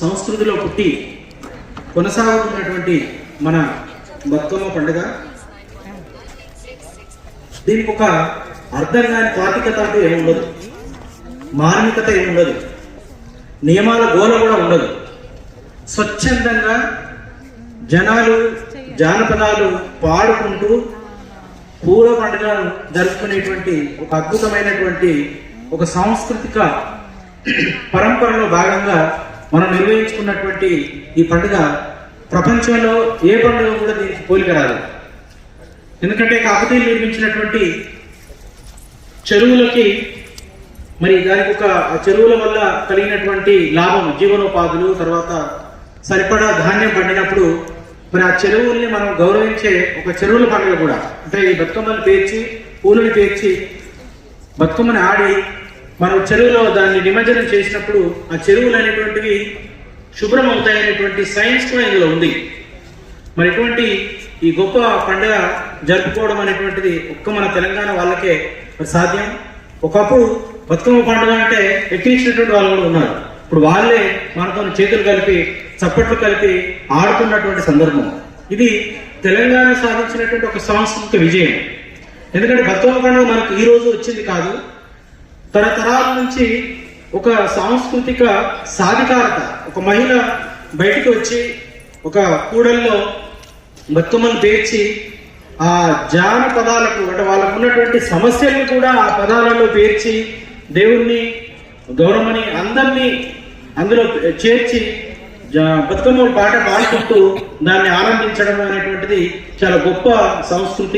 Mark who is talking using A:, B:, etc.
A: సంస్కృతిలో పుట్టి కొనసాగుతున్నటువంటి మన బతుకమ్మ పండుగ. దీనికి ఒక అర్థం కాని తాత్వికత అంటూ ఏమి ఉండదు. మార్మికత ఏమి ఉండదు. నియమాల గోల కూడా ఉండదు. స్వచ్ఛందంగా జనాలు జానపదాలు పాడుకుంటూ పూల పండుగను జరుపుకునేటువంటి ఒక అద్భుతమైనటువంటి ఒక సాంస్కృతిక పరంపరలో భాగంగా మనం నిర్వహించుకున్నటువంటి ఈ పండుగ ప్రపంచంలో ఏ పండుగ కూడా దీనికి పోలిక రాదు. ఎందుకంటే కాకతీయులు నిర్మించినటువంటి చెరువులకి మరి దానికి ఒక చెరువుల వల్ల కలిగినటువంటి లాభం జీవనోపాధులు తర్వాత సరిపడా ధాన్యం పండినప్పుడు మరి ఆ చెరువుల్ని మనం గౌరవించే ఒక చెరువుల పండుగ కూడా. అంటే ఈ బతుకమ్మని పేర్చి పూలను పేర్చి బతుకమ్మని ఆడి మనం చెరువులో దాన్ని నిమజ్జనం చేసినప్పుడు ఆ చెరువులు అనేటువంటివి శుభ్రం అవుతాయనేటువంటి సైన్స్ కూడా ఇందులో ఉంది. మరి ఇటువంటి ఈ గొప్ప పండుగ జరుపుకోవడం అనేటువంటిది ఒక్క మన తెలంగాణ వాళ్ళకే సాధ్యం. ఒకప్పుడు బతుకమ్మ పండుగ అంటే ఎక్కించినటువంటి వాళ్ళు కూడా ఉన్నారు. ఇప్పుడు వాళ్ళే మనతో చేతులు కలిపి చప్పట్లు కలిపి ఆడుతున్నటువంటి సందర్భం. ఇది తెలంగాణ సాధించినటువంటి ఒక సాంస్కృతిక విజయం. ఎందుకంటే బతుకమ్మ పండుగ మనకు ఈ రోజు వచ్చింది కాదు. తరతరాల నుంచి ఒక సాంస్కృతిక సాధికారత ఒక మహిళ బయటికి వచ్చి ఒక కూడల్లో బతుకమ్మను పేర్చి ఆ జాన పదాలకు అంటే వాళ్ళకు ఉన్నటువంటి సమస్యలను కూడా ఆ పదాలలో పేర్చి దేవుణ్ణి గౌరవమని అందరినీ అందులో చేర్చి బతుకమ్మ పాట పాడుకుంటూ దాన్ని ఆనందించడం అనేటువంటిది చాలా గొప్ప సంస్కృతి